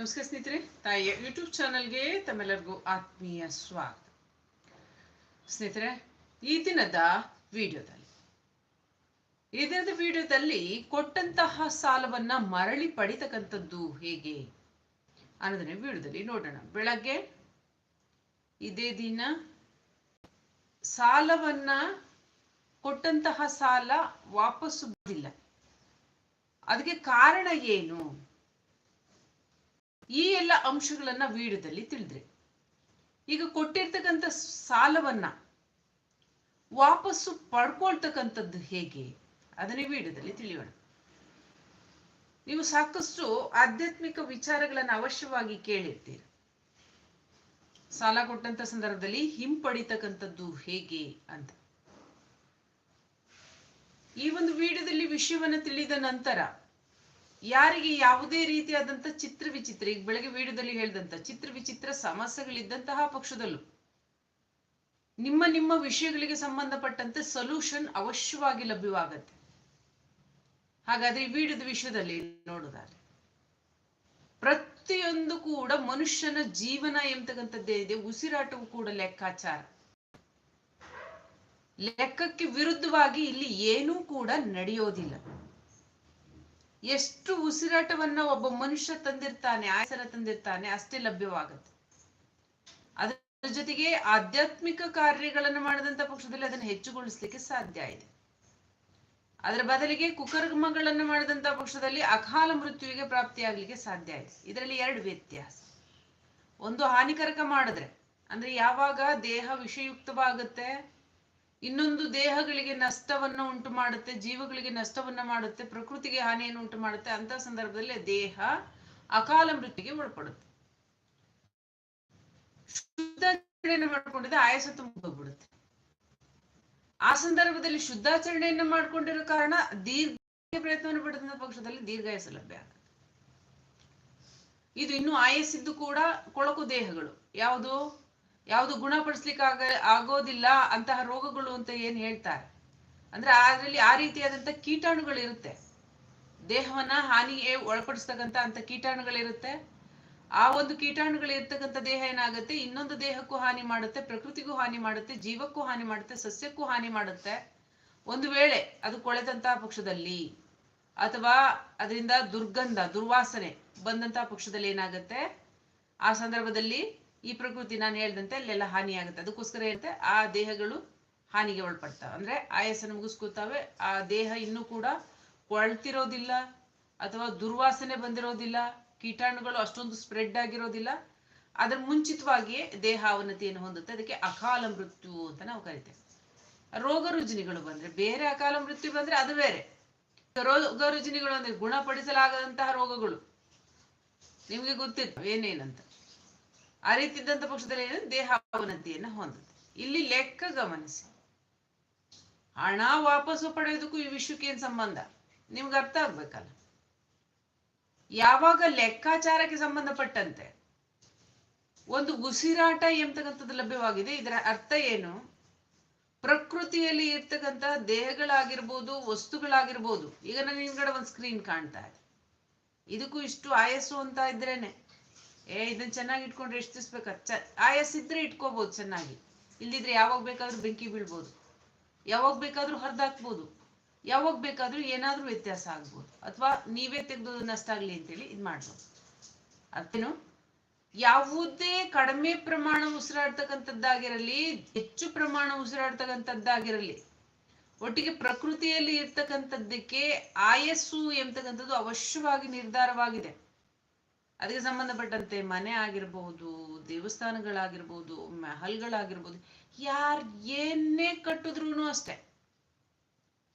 ನಮಸ್ಕಾರ ಸ್ನೇಹಿತರೆ, ತಾಯಿಯ ಯೂಟ್ಯೂಬ್ ಚಾನಲ್ಗೆ ತಮ್ಮೆಲ್ಲರಿಗೂ ಆತ್ಮೀಯ ಸ್ವಾಗತ. ಸ್ನೇಹಿತರೆ, ಈ ದಿನದ ವಿಡಿಯೋದಲ್ಲಿ, ಈ ದಿನದ ವಿಡಿಯೋದಲ್ಲಿ ಕೊಟ್ಟಂತಹ ಸಾಲವನ್ನ ಮರಳಿ ಪಡಿತಕ್ಕಂಥದ್ದು ಹೇಗೆ ಅನ್ನೋದನ್ನ ವಿಡಿಯೋದಲ್ಲಿ ನೋಡೋಣ. ಬೆಳಗ್ಗೆ ಇದೇ ದಿನ ಸಾಲವನ್ನ, ಕೊಟ್ಟಂತಹ ಸಾಲ ವಾಪಸ್ಸು ಬಂದಿಲ್ಲ. ಅದಕ್ಕೆ ಕಾರಣ ಏನು? ಈ ಎಲ್ಲ ಅಂಶಗಳನ್ನ ವಿಡಿಯೋದಲ್ಲಿ ತಿಳಿದ್ರಿ. ಈಗ ಕೊಟ್ಟಿರ್ತಕ್ಕಂಥ ಸಾಲವನ್ನ ವಾಪಸ್ಸು ಪಡ್ಕೊಳ್ತಕ್ಕಂಥದ್ದು ಹೇಗೆ? ಅದನ್ನೇ ವಿಡಿಯೋದಲ್ಲಿ ತಿಳಿಯೋಣ. ನೀವು ಸಾಕಷ್ಟು ಆಧ್ಯಾತ್ಮಿಕ ವಿಚಾರಗಳನ್ನ ಅವಶ್ಯವಾಗಿ ಕೇಳಿರ್ತೀರಿ. ಸಾಲ ಕೊಟ್ಟಂತ ಸಂದರ್ಭದಲ್ಲಿ ಹಿಂಪಡಿತಕ್ಕಂಥದ್ದು ಹೇಗೆ ಅಂತ. ಈ ಒಂದು ವಿಡಿಯೋದಲ್ಲಿ ವಿಷಯವನ್ನ ತಿಳಿದ ನಂತರ ಯಾರಿಗೆ ಯಾವುದೇ ರೀತಿಯಾದಂಥ ಚಿತ್ರ ವಿಚಿತ್ರ, ಈಗ ಬೆಳಗ್ಗೆ ವಿಡಿಯೋದಲ್ಲಿ ಹೇಳಿದಂತ ಚಿತ್ರ ವಿಚಿತ್ರ ಸಮಸ್ಯೆಗಳಿದ್ದಂತಹ ಪಕ್ಷದಲ್ಲೂ ನಿಮ್ಮ ನಿಮ್ಮ ವಿಷಯಗಳಿಗೆ ಸಂಬಂಧಪಟ್ಟಂತೆ ಸೊಲ್ಯೂಷನ್ ಅವಶ್ಯವಾಗಿ ಲಭ್ಯವಾಗತ್ತೆ. ಹಾಗಾದ್ರೆ ಈ ವಿಡಿಯೋದ ವಿಷಯದಲ್ಲಿ ನೋಡೋದಾದ್ರೆ, ಪ್ರತಿಯೊಂದು ಕೂಡ ಮನುಷ್ಯನ ಜೀವನ ಎಂಬತಕ್ಕಂಥದ್ದೇ ಇದೆ, ಉಸಿರಾಟವು ಕೂಡ ಲೆಕ್ಕಾಚಾರ. ಲೆಕ್ಕಕ್ಕೆ ವಿರುದ್ಧವಾಗಿ ಇಲ್ಲಿ ಏನೂ ಕೂಡ ನಡೆಯೋದಿಲ್ಲ. ಎಷ್ಟು ಉಸಿರಾಟವನ್ನ ಒಬ್ಬ ಮನುಷ್ಯ ತಂದಿರ್ತಾನೆ ಆಸರ ತಂದಿರ್ತಾನೆ, ಅಷ್ಟೇ ಲಭ್ಯವಾಗುತ್ತೆ. ಅದರ ಜೊತೆಗೆ ಆಧ್ಯಾತ್ಮಿಕ ಕಾರ್ಯಗಳನ್ನು ಮಾಡದಂತ ಪಕ್ಷದಲ್ಲಿ ಅದನ್ನು ಹೆಚ್ಚುಗೊಳಿಸ್ಲಿಕ್ಕೆ ಸಾಧ್ಯ ಇದೆ. ಅದರ ಬದಲಿಗೆ ಕುಕರ್ಮಗಳನ್ನು ಮಾಡಿದಂತ ಪಕ್ಷದಲ್ಲಿ ಅಕಾಲ ಮೃತ್ಯುವಿಗೆ ಪ್ರಾಪ್ತಿಯಾಗ್ಲಿಕ್ಕೆ ಸಾಧ್ಯ ಇದೆ. ಇದರಲ್ಲಿ ಎರಡು ವ್ಯತ್ಯಾಸ. ಒಂದು ಹಾನಿಕರಕ ಮಾಡಿದ್ರೆ, ಅಂದ್ರೆ ಯಾವಾಗ ದೇಹ ವಿಷಯುಕ್ತವಾಗುತ್ತೆ ಇನ್ನೊಂದು ದೇಹಗಳಿಗೆ ನಷ್ಟವನ್ನ ಉಂಟು ಮಾಡುತ್ತೆ, ಜೀವಗಳಿಗೆ ನಷ್ಟವನ್ನ ಮಾಡುತ್ತೆ, ಪ್ರಕೃತಿಗೆ ಹಾನಿಯನ್ನು ಉಂಟು ಮಾಡುತ್ತೆ, ಅಂತ ಸಂದರ್ಭದಲ್ಲಿ ದೇಹ ಅಕಾಲ ಮೃತಿಗೆ ಒಳಪಡುತ್ತೆ. ಶುದ್ಧಾಚರಣೆಯನ್ನು ಮಾಡ್ಕೊಂಡಿದ್ರೆ ಆಯಾಸ ತುಂಬಿಬಿಡುತ್ತೆ ಆ ಸಂದರ್ಭದಲ್ಲಿ ಶುದ್ಧಾಚರಣೆಯನ್ನು ಮಾಡ್ಕೊಂಡಿರೋ ಕಾರಣ ದೀರ್ಘ ಪ್ರಯತ್ನವನ್ನು ಪಡೆದ ಪಕ್ಷದಲ್ಲಿ ದೀರ್ಘಾಯಸ ಲಭ್ಯ ಇದು ಇನ್ನು ಆಯಸ್ಸಿದ್ದು ಕೂಡ ಕೊಳಕು ದೇಹಗಳು. ಯಾವುದು? ಯಾವುದು ಗುಣಪಡಿಸ್ಲಿಕ್ಕೆ ಆಗ, ಆಗೋದಿಲ್ಲ ಅಂತಹ ರೋಗಗಳು ಅಂತ ಏನ್ ಹೇಳ್ತಾರೆ? ಅಂದ್ರೆ ಅದರಲ್ಲಿ ಆ ರೀತಿಯಾದಂತ ಕೀಟಾಣುಗಳು ಇರುತ್ತೆ. ದೇಹವನ್ನ ಹಾನಿಗೆ ಒಳಪಡಿಸ್ತಕ್ಕಂತ ಅಂತ ಕೀಟಾಣುಗಳಿರುತ್ತೆ ಆ ಒಂದು ಕೀಟಾಣುಗಳು ಇರ್ತಕ್ಕಂಥ ದೇಹ ಏನಾಗುತ್ತೆ? ಇನ್ನೊಂದು ದೇಹಕ್ಕೂ ಹಾನಿ ಮಾಡುತ್ತೆ, ಪ್ರಕೃತಿಗೂ ಹಾನಿ ಮಾಡುತ್ತೆ, ಜೀವಕ್ಕೂ ಹಾನಿ ಮಾಡುತ್ತೆ, ಸಸ್ಯಕ್ಕೂ ಹಾನಿ ಮಾಡುತ್ತೆ. ಒಂದು ವೇಳೆ ಅದು ಕೊಳೆದಂತಹ ಪಕ್ಷದಲ್ಲಿ ಅಥವಾ ಅದರಿಂದ ದುರ್ಗಂಧ, ದುರ್ವಾಸನೆ ಬಂದಂತಹ ಪಕ್ಷದಲ್ಲಿ ಏನಾಗುತ್ತೆ? ಆ ಸಂದರ್ಭದಲ್ಲಿ ಈ ಪ್ರಕೃತಿ ನಾನು ಹೇಳ್ದಂತೆ ಅಲ್ಲೆಲ್ಲ ಹಾನಿ ಆಗುತ್ತೆ. ಅದಕ್ಕೋಸ್ಕರ ಇರುತ್ತೆ ಆ ದೇಹಗಳು ಹಾನಿಗೆ ಒಳಪಡ್ತಾವೆ. ಅಂದ್ರೆ ಆಯಸ್ಸನ್ನು ಮುಗಿಸ್ಕೊತಾವೆ ಆ ದೇಹ ಇನ್ನೂ ಕೂಡ ಕೊಳ್ತಿರೋದಿಲ್ಲ ಅಥವಾ ದುರ್ವಾಸನೆ ಬಂದಿರೋದಿಲ್ಲ, ಕೀಟಾಣುಗಳು ಅಷ್ಟೊಂದು ಸ್ಪ್ರೆಡ್ ಆಗಿರೋದಿಲ್ಲ. ಅದರ ಮುಂಚಿತವಾಗಿಯೇ ದೇಹ ಅವನತಿಯನ್ನು ಹೊಂದುತ್ತೆ. ಅದಕ್ಕೆ ಅಕಾಲ ಮೃತ್ಯು ಅಂತ ನಾವು ಕರಿತೇವೆ. ರೋಗ ರುಜಿನಿಗಳು ಬಂದ್ರೆ, ಬೇರೆ ಅಕಾಲ ಮೃತ್ಯು ಬಂದ್ರೆ ಅದು ಬೇರೆ. ರೋಗ ರುಜಿನಿಗಳು ಅಂದ್ರೆ ಗುಣಪಡಿಸಲಾಗದಂತಹ ರೋಗಗಳು. ನಿಮ್ಗೆ ಗೊತ್ತಿತ್ತು, ಏನೇನಂತ. ಆ ರೀತಿ ಇದ್ದಂಥ ಪಕ್ಷದಲ್ಲಿ ಏನು ದೇಹ ಅವನತಿಯನ್ನ ಹೊಂದುತ್ತೆ. ಇಲ್ಲಿ ಲೆಕ್ಕ ಗಮನಿಸಿ. ಹಣ ವಾಪಸ್ಸು ಪಡೆಯೋದಕ್ಕೂ ಈ ವಿಶ್ವಕ್ಕೆ ಏನ್ ಸಂಬಂಧ? ನಿಮ್ಗೆ ಅರ್ಥ ಆಗ್ಬೇಕಲ್ಲ. ಯಾವಾಗ ಲೆಕ್ಕಾಚಾರಕ್ಕೆ ಸಂಬಂಧಪಟ್ಟಂತೆ, ಒಂದು ಉಸಿರಾಟ ಎಂಬತಕ್ಕಂಥದ್ದು ಲಭ್ಯವಾಗಿದೆ. ಇದರ ಅರ್ಥ ಏನು? ಪ್ರಕೃತಿಯಲ್ಲಿ ಇರ್ತಕ್ಕಂತಹ ದೇಹಗಳಾಗಿರ್ಬೋದು, ವಸ್ತುಗಳಾಗಿರ್ಬೋದು, ಈಗ ನಾನು ಹಿಂದ್ಗಡೆ ಒಂದು ಸ್ಕ್ರೀನ್ ಕಾಣ್ತಾ ಇದೆ. ಇದಕ್ಕೂ ಇಷ್ಟು ಆಯಸ್ಸು ಅಂತ ಇದ್ರೇನೆ. ಏ ಇದನ್ನ ಚೆನ್ನಾಗಿ ಇಟ್ಕೊಂಡ್ರೆ ಎಷ್ಟು ದಿವ್ಸ ಚ, ಆಯಸ್ ಇದ್ರೆ ಇಟ್ಕೋಬಹುದು ಚೆನ್ನಾಗಿ. ಇಲ್ದಿದ್ರೆ ಯಾವಾಗ ಬೇಕಾದ್ರೂ ಬೆಂಕಿ ಬೀಳ್ಬೋದು. ಯಾವಾಗ ಬೇಕಾದ್ರೂ ಹರಿದಾಕ್ಬೋದು. ಯಾವಾಗ ಬೇಕಾದ್ರೂ ಏನಾದ್ರೂ ವ್ಯತ್ಯಾಸ ಆಗ್ಬೋದು. ಅಥವಾ ನೀವೇ ತೆಗೆದು ನಷ್ಟ ಆಗ್ಲಿ ಅಂತೇಳಿ ಇದು ಮಾಡ್ಬೋದು. ಅದೇನು? ಯಾವುದೇ ಕಡಿಮೆ ಪ್ರಮಾಣ ಉಸಿರಾಡ್ತಕ್ಕಂಥದ್ದಾಗಿರಲಿ, ಹೆಚ್ಚು ಪ್ರಮಾಣ ಉಸಿರಾಡ್ತಕ್ಕಂಥದ್ದಾಗಿರಲಿ, ಒಟ್ಟಿಗೆ ಪ್ರಕೃತಿಯಲ್ಲಿ ಇರ್ತಕ್ಕಂಥದ್ದಕ್ಕೆ ಆಯಸ್ಸು ಎಂಬತಕ್ಕಂಥದ್ದು ಅವಶ್ಯವಾಗಿ ನಿರ್ಧಾರವಾಗಿದೆ. ಅದಕ್ಕೆ ಸಂಬಂಧಪಟ್ಟಂತೆ ಮನೆ ಆಗಿರ್ಬಹುದು ದೇವಸ್ಥಾನಗಳಾಗಿರ್ಬೋದು, ಮೆಹಲ್ಗಳಾಗಿರ್ಬೋದು, ಯಾರ್ ಏನೇ ಕಟ್ಟಿದ್ರು ಅಷ್ಟೆ.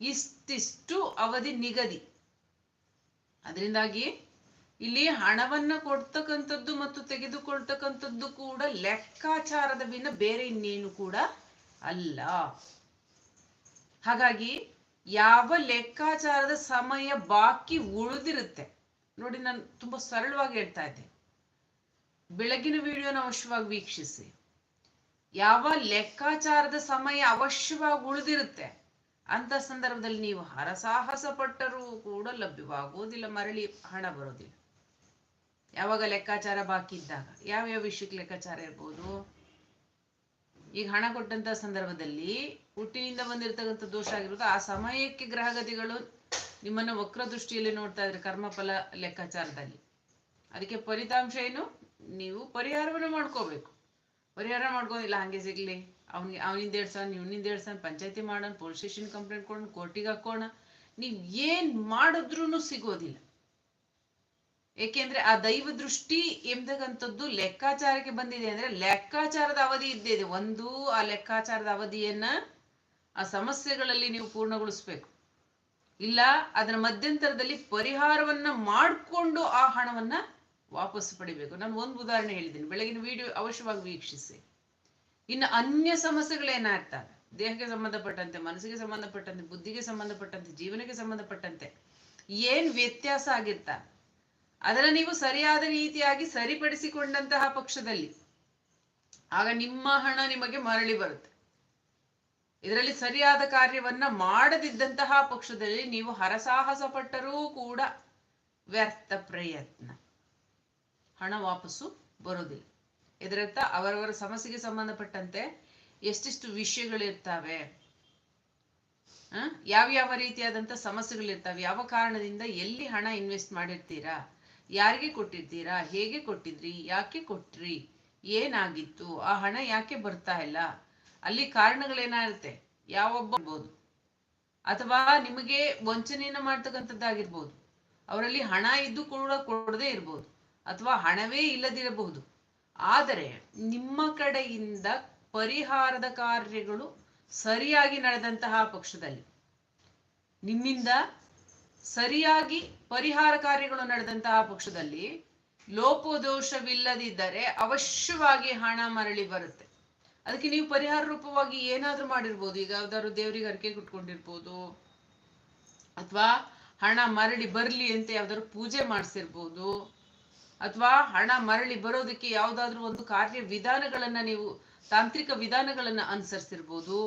ಇಷ್ಟಿಷ್ಟು ಅವಧಿ ನಿಗದಿ. ಅದರಿಂದಾಗಿ ಇಲ್ಲಿ ಹಣವನ್ನ ಕೊಡ್ತಕ್ಕಂಥದ್ದು ಮತ್ತು ತೆಗೆದುಕೊಳ್ತಕ್ಕಂಥದ್ದು ಕೂಡ ಲೆಕ್ಕಾಚಾರದ ಭಿನ್ನ ಬೇರೆ ಇನ್ನೇನು ಕೂಡ ಅಲ್ಲ. ಹಾಗಾಗಿ ಯಾವ ಲೆಕ್ಕಾಚಾರದ ಸಮಯ ಬಾಕಿ ಉಳಿದಿರುತ್ತೆ? ನೋಡಿ ನಾನು ತುಂಬಾ ಸರಳವಾಗಿ ಹೇಳ್ತಾ ಇದ್ದೆ. ಬೆಳಗಿನ ವಿಡಿಯೋನ ಅವಶ್ಯವಾಗಿ ವೀಕ್ಷಿಸಿ. ಯಾವ ಲೆಕ್ಕಾಚಾರದ ಸಮಯ ಅವಶ್ಯವಾಗಿ ಉಳಿದಿರುತ್ತೆ? ಅಂತ ಸಂದರ್ಭದಲ್ಲಿ ನೀವು ಹರಸಾಹಸ ಪಟ್ಟರೂ ಕೂಡ ಲಭ್ಯವಾಗುವುದಿಲ್ಲ, ಮರಳಿ ಹಣ ಬರೋದಿಲ್ಲ. ಯಾವಾಗ ಲೆಕ್ಕಾಚಾರ ಬಾಕಿ ಇದ್ದಾಗ, ಯಾವ್ಯಾವ ವಿಷಯಕ್ಕೆ ಲೆಕ್ಕಾಚಾರ ಇರ್ಬೋದು? ಈಗ ಹಣ ಕೊಟ್ಟಂತ ಸಂದರ್ಭದಲ್ಲಿ ಹುಟ್ಟಿನಿಂದ ಬಂದಿರತಕ್ಕಂಥ ದೋಷ ಆಗಿರ್ಬೋದು ಆ ಸಮಯಕ್ಕೆ ಗ್ರಹಗತಿಗಳು ನಿಮ್ಮನ್ನ ವಕ್ರ ದೃಷ್ಟಿಯಲ್ಲಿ ನೋಡ್ತಾ ಇದ್ರೆ ಕರ್ಮಫಲ ಲೆಕ್ಕಾಚಾರದಲ್ಲಿ. ಅದಕ್ಕೆ ಫಲಿತಾಂಶ ಏನು? ನೀವು ಪರಿಹಾರವನ್ನು ಮಾಡ್ಕೋಬೇಕು. ಪರಿಹಾರ ಮಾಡ್ಕೊಂಡಿಲ್ಲ ಹಂಗೆ ಸಿಗ್ಲಿ. ಅವ್ನಿಗೆ ಅವನಿಂದ ಸಾವಿರ ಇವನಿಂದ ಸಾವಿರ ಪಂಚಾಯತಿ ಮಾಡೋಣ, ಪೊಲೀಸ್ ಸ್ಟೇಷನ್ ಕಂಪ್ಲೇಂಟ್ ಕೊಡೋಣ, ಕೋರ್ಟಿಗೆ ಹಾಕೋಣ. ನೀವು ಏನ್ ಮಾಡಿದ್ರು ಸಿಗೋದಿಲ್ಲ. ಏಕೆಂದ್ರೆ ಆ ದೈವ ದೃಷ್ಟಿ ಎಂಬತಕ್ಕಂಥದ್ದು ಲೆಕ್ಕಾಚಾರಕ್ಕೆ ಬಂದಿದೆ ಅಂದ್ರೆ ಲೆಕ್ಕಾಚಾರದ ಅವಧಿ ಇದ್ದೇ ಇದೆ. ಒಂದು ಆ ಲೆಕ್ಕಾಚಾರದ ಅವಧಿಯನ್ನ ಆ ಸಮಸ್ಯೆಗಳಲ್ಲಿ ನೀವು ಪೂರ್ಣಗೊಳಿಸ್ಬೇಕು. ಇಲ್ಲ, ಅದರ ಮಧ್ಯಂತರದಲ್ಲಿ ಪರಿಹಾರವನ್ನ ಮಾಡಿಕೊಂಡು ಆ ಹಣವನ್ನ ವಾಪಸ್ ಪಡಿಬೇಕು. ನಾನು ಒಂದು ಉದಾಹರಣೆ ಹೇಳಿದ್ದೀನಿ. ಬೆಳಗಿನ ವಿಡಿಯೋ ಅವಶ್ಯವಾಗಿ ವೀಕ್ಷಿಸಿ. ಇನ್ನು ಅನ್ಯ ಸಮಸ್ಯೆಗಳೇನಾಗ್ತವೆ ದೇಹಕ್ಕೆ ಸಂಬಂಧಪಟ್ಟಂತೆ, ಮನಸ್ಸಿಗೆ ಸಂಬಂಧಪಟ್ಟಂತೆ, ಬುದ್ಧಿಗೆ ಸಂಬಂಧಪಟ್ಟಂತೆ, ಜೀವನಕ್ಕೆ ಸಂಬಂಧಪಟ್ಟಂತೆ ಏನ್ ವ್ಯತ್ಯಾಸ ಆಗಿರ್ತ? ಅದನ್ನ ನೀವು ಸರಿಯಾದ ರೀತಿಯಾಗಿ ಸರಿಪಡಿಸಿಕೊಂಡಂತಹ ಪಕ್ಷದಲ್ಲಿ ಆಗ ನಿಮ್ಮ ಹಣ ನಿಮಗೆ ಮರಳಿ ಬರುತ್ತೆ. ಇದರಲ್ಲಿ ಸರಿಯಾದ ಕಾರ್ಯವನ್ನ ಮಾಡದಿದ್ದಂತಹ ಪಕ್ಷದಲ್ಲಿ ನೀವು ಹರಸಾಹಸ ಪಟ್ಟರೂ ಕೂಡ ವ್ಯರ್ಥ ಪ್ರಯತ್ನ. ಹಣ ವಾಪಸ್ಸು ಬರೋದಿಲ್ಲ. ಇದರರ್ಥ ಅವರವರ ಸಮಸ್ಯೆಗೆ ಸಂಬಂಧಪಟ್ಟಂತೆ ಎಷ್ಟೆಷ್ಟು ವಿಷಯಗಳಿರ್ತಾವೆ, ಹಾ? ಯಾವ ಯಾವ ರೀತಿಯಾದಂತ ಸಮಸ್ಯೆಗಳಿರ್ತವೆ, ಯಾವ ಕಾರಣದಿಂದ ಎಲ್ಲಿ ಹಣ ಇನ್ವೆಸ್ಟ್ ಮಾಡಿರ್ತೀರಾ, ಯಾರಿಗೆ ಕೊಟ್ಟಿರ್ತೀರಾ, ಹೇಗೆ ಕೊಟ್ಟಿದ್ರಿ, ಯಾಕೆ ಕೊಟ್ರಿ, ಏನಾಗಿತ್ತು, ಆ ಹಣ ಯಾಕೆ ಬರ್ತಾ ಇಲ್ಲ ಅಲ್ಲಿ ಕಾರಣಗಳೇನಾಗುತ್ತೆ? ಯಾವೊಬ್ಬ ಅಥವಾ ನಿಮಗೆ ವಂಚನೆಯನ್ನ ಮಾಡ್ತಕ್ಕಂಥದ್ದಾಗಿರ್ಬೋದು. ಅವರಲ್ಲಿ ಹಣ ಇದ್ದು ಕೂಡ ಕೊಡದೇ ಇರ್ಬೋದು. ಅಥವಾ ಹಣವೇ ಇಲ್ಲದಿರಬಹುದು. ಆದರೆ ನಿಮ್ಮ ಕಡೆಯಿಂದ ಪರಿಹಾರದ ಕಾರ್ಯಗಳು ಸರಿಯಾಗಿ ನಡೆದಂತಹ ಪಕ್ಷದಲ್ಲಿ, ನಿಮ್ಮಿಂದ ಸರಿಯಾಗಿ ಪರಿಹಾರ ಕಾರ್ಯಗಳು ನಡೆದಂತಹ ಪಕ್ಷದಲ್ಲಿ ಲೋಪದೋಷವಿಲ್ಲದಿದ್ದರೆ ಅವಶ್ಯವಾಗಿ ಹಣ ಮರಳಿ ಬರುತ್ತೆ. ಅದಕ್ಕೆ ನೀವು ಪರಿಹಾರ ರೂಪವಾಗಿ ಏನಾದ್ರೂ ಮಾಡಿರ್ಬೋದು. ಈಗ ಯಾವ್ದಾದ್ರು ದೇವರಿಗೆ ಅರ್ಕೆ ಕುಟ್ಕೊಂಡಿರ್ಬೋದು. ಅಥವಾ ಹಣ ಮರಳಿ ಬರಲಿ ಅಂತ ಯಾವ್ದಾದ್ರು ಪೂಜೆ ಮಾಡಿಸಿರ್ಬೋದು. ಅಥವಾ ಹಣ ಮರಳಿ ಬರೋದಕ್ಕೆ ಯಾವ್ದಾದ್ರು ಒಂದು ಕಾರ್ಯ ವಿಧಾನಗಳನ್ನ ನೀವು, ತಾಂತ್ರಿಕ ವಿಧಾನಗಳನ್ನ ಅನುಸರಿಸಿರ್ಬೋದು.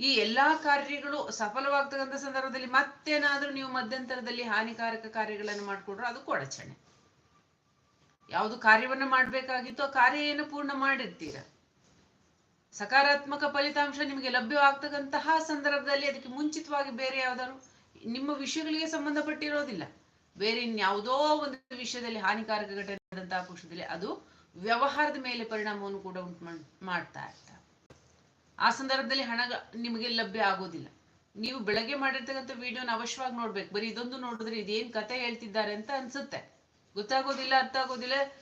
ಈ ಎಲ್ಲಾ ಕಾರ್ಯಗಳು ಸಫಲವಾಗ್ತಕ್ಕಂಥ ಸಂದರ್ಭದಲ್ಲಿ ಮತ್ತೇನಾದ್ರೂ ನೀವು ಮಧ್ಯಂತರದಲ್ಲಿ ಹಾನಿಕಾರಕ ಕಾರ್ಯಗಳನ್ನು ಮಾಡಿಕೊಂಡ್ರೆ ಅದು ಕೊಡಚಣೆ ಯಾವುದು ಕಾರ್ಯವನ್ನ ಮಾಡ್ಬೇಕಾಗಿತ್ತು ಆ ಕಾರ್ಯ ಏನು ಪೂರ್ಣ ಮಾಡಿರ್ತೀರ. ಸಕಾರಾತ್ಮಕ ಫಲಿತಾಂಶ ನಿಮಗೆ ಲಭ್ಯವಾಗ್ತಕ್ಕಂತಹ ಸಂದರ್ಭದಲ್ಲಿ ಅದಕ್ಕೆ ಮುಂಚಿತವಾಗಿ ಬೇರೆ ಯಾವ್ದಾದ್ರು ನಿಮ್ಮ ವಿಷಯಗಳಿಗೆ ಸಂಬಂಧಪಟ್ಟಿರೋದಿಲ್ಲ. ಬೇರೆ ಇನ್ಯಾವುದೋ ಒಂದು ವಿಷಯದಲ್ಲಿ ಹಾನಿಕಾರಕ ಘಟನೆ ಆದಂತಹ ಪಕ್ಷದಲ್ಲಿ ಅದು ವ್ಯವಹಾರದ ಮೇಲೆ ಪರಿಣಾಮವನ್ನು ಕೂಡ ಉಂಟು ಮಾಡ್- ಮಾಡ್ತಾ ಇರ್ತಾರೆ ಆ ಸಂದರ್ಭದಲ್ಲಿ ಹಣ ನಿಮಗೆ ಲಭ್ಯ ಆಗೋದಿಲ್ಲ. ನೀವು ಬೆಳಗ್ಗೆ ಮಾಡಿರ್ತಕ್ಕಂಥ ವಿಡಿಯೋನ ಅವಶ್ಯವಾಗಿ ನೋಡ್ಬೇಕು. ಬರೀ ಇದೊಂದು ನೋಡಿದ್ರೆ ಇದೇನ್ ಕತೆ ಹೇಳ್ತಿದ್ದಾರೆ ಅಂತ ಅನ್ಸುತ್ತೆ. ಗೊತ್ತಾಗೋದಿಲ್ಲ, ಅರ್ಥ ಆಗೋದಿಲ್ಲ.